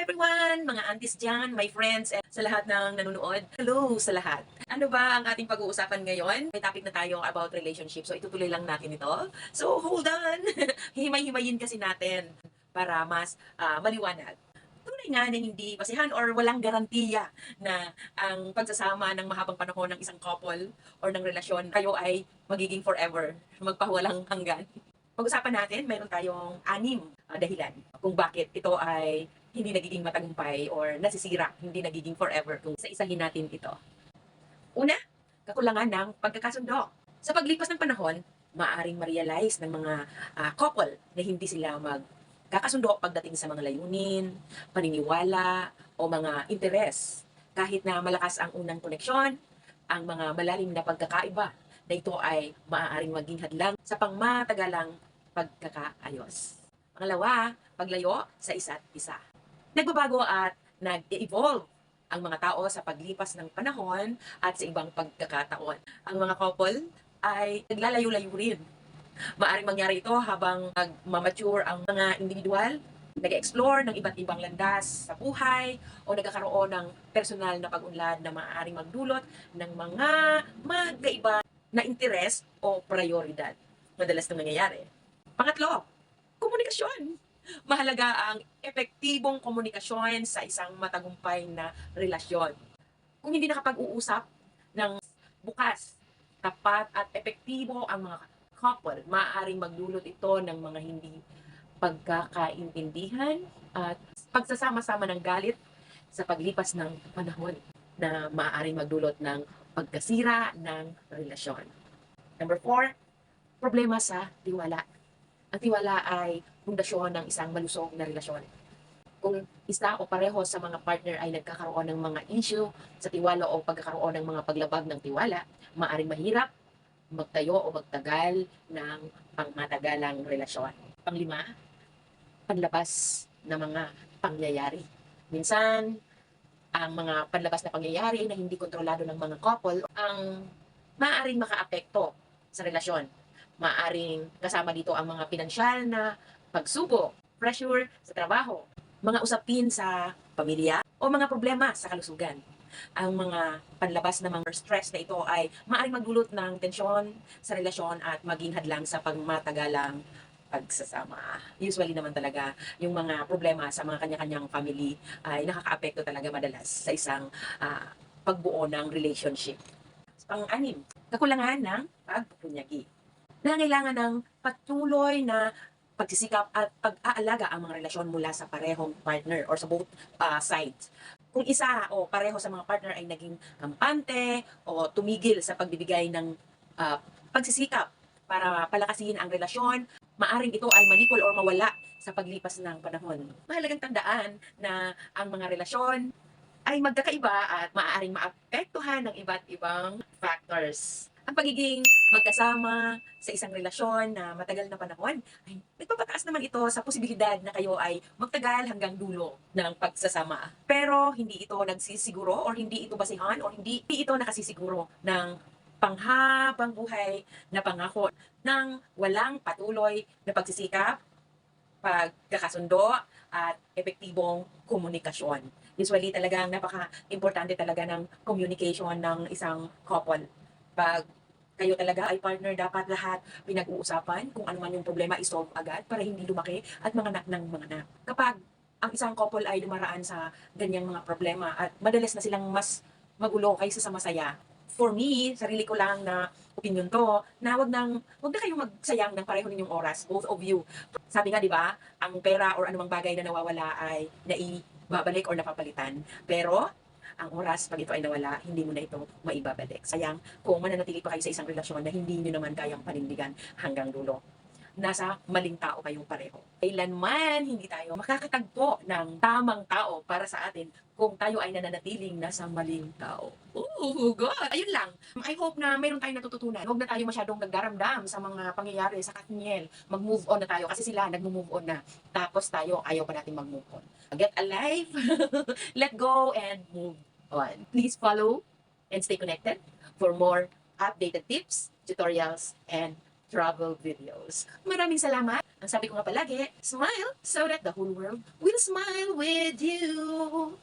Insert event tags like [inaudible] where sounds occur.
everyone, mga aunties dyan, my friends, and sa lahat ng nanonood. Hello sa lahat. Ano ba ang ating pag-uusapan ngayon? May topic na tayo about relationship, so itutuloy lang natin ito. So hold on, [laughs] himay-himayin kasi natin para mas ah, maliwanag. Tunay nga na hindi basihan or walang garantiya na ang pagsasama ng mahabang panahon ng isang couple or ng relasyon, kayo ay magiging forever, magpawalang hanggan. Pag-usapan natin, mayroon tayong anim ah, dahilan kung bakit ito ay hindi nagiging matagumpay or nasisira, hindi nagiging forever kung isa-isahin natin ito. Una, kakulangan ng pagkakasundo. Sa paglipas ng panahon, maaaring ma-realize ng mga ah, couple na hindi sila magkakasundo pagdating sa mga layunin, paniniwala, o mga interes. Kahit na malakas ang unang koneksyon, ang mga malalim na pagkakaiba na ito ay maaaring maging hadlang sa pangmatagalang pagkakaayos. Pangalawa, paglayo sa isa't isa. Nagbabago at nag-evolve ang mga tao sa paglipas ng panahon at sa ibang pagkakataon. Ang mga couple ay naglalayo-layo rin. Maaring mangyari ito habang nagmamature ang mga individual, nag-explore ng iba't ibang landas sa buhay o nagkakaroon ng personal na pag-unlad na maaaring magdulot ng mga magkaiba na interes o prioridad. Madalas na nangyayari. Pangatlo, komunikasyon. Mahalaga ang epektibong komunikasyon sa isang matagumpay na relasyon. Kung hindi nakapag-uusap ng bukas, tapat at epektibo ang mga couple, maaaring magdulot ito ng mga hindi pagkakaintindihan at pagsasama-sama ng galit sa paglipas ng panahon na maaaring magdulot ng pagkasira ng relasyon. Number four, problema sa tiwala. Ang tiwala ay pundasyon ng isang malusog na relasyon. Kung isa o pareho sa mga partner ay nagkakaroon ng mga issue sa tiwala o pagkakaroon ng mga paglabag ng tiwala, maaring mahirap magtayo o magtagal ng pangmatagalang relasyon. Panglima, panlabas na mga pangyayari. Minsan, ang mga panlabas na pangyayari na hindi kontrolado ng mga couple ang maaaring makaapekto sa relasyon. Maaaring kasama dito ang mga pinansyal na pagsubok, pressure sa trabaho, mga usapin sa pamilya o mga problema sa kalusugan. Ang mga panlabas na mga stress na ito ay maaaring magdulot ng tensyon sa relasyon at maging hadlang sa pagmatagalang pagsasama. Usually naman talaga, yung mga problema sa mga kanya-kanyang family ay nakakaapekto talaga madalas sa isang ah, pagbuo ng relationship. Pang-anim, kakulangan ng pagpupunyagi. Nangailangan ng patuloy na pagsisikap at pag-aalaga ang mga relasyon mula sa parehong partner or sa both ah, sides. Kung isa o pareho sa mga partner ay naging kampante o tumigil sa pagbibigay ng ah, pagsisikap para palakasin ang relasyon, maaring ito ay malipol or mawala sa paglipas ng panahon. Mahalagang tandaan na ang mga relasyon ay magkakaiba at maaaring maapektuhan ng iba't ibang factors. Ang pagiging magkasama sa isang relasyon na matagal na panahon ay nagpapataas naman ito sa posibilidad na kayo ay magtagal hanggang dulo ng pagsasama. Pero hindi ito nagsisiguro or hindi ito basihan or hindi ito nakasisiguro ng panghabang buhay na pangako ng walang patuloy na pagsisikap, pagkakasundo, at epektibong komunikasyon. Usually talagang napaka-importante talaga ng communication ng isang couple. Pag kayo talaga ay partner, dapat lahat pinag-uusapan kung ano man yung problema, isolve agad para hindi lumaki at mga anak ng mga anak. Kapag ang isang couple ay dumaraan sa ganyang mga problema at madalas na silang mas magulo kaysa sa masaya, for me, sarili ko lang na opinion to, na wag nang wag na kayong magsayang ng pareho ninyong oras, both of you. Sabi nga, 'di ba, ang pera or anumang bagay na nawawala ay naibabalik or napapalitan. Pero ang oras pag ito ay nawala, hindi mo na ito maibabalik. Sayang kung mananatili pa kayo sa isang relasyon na hindi niyo naman kayang panindigan hanggang dulo. Nasa maling tao kayong pareho. Kailanman hindi tayo makakatagpo ng tamang tao para sa atin kung tayo ay nananatiling nasa maling tao. Ooh, good! Ayun lang. I hope na mayroon tayong natututunan. Huwag na tayo masyadong nagdaramdam sa mga pangyayari sa Katniel. Mag-move on na tayo kasi sila nag-move on na. Tapos tayo ayaw pa natin mag-move on. Get alive! [laughs] Let go and move on. Please follow and stay connected for more updated tips, tutorials, and travel videos. Maraming salamat Ang sabi ko nga palagi, smile so that the whole world will smile with you.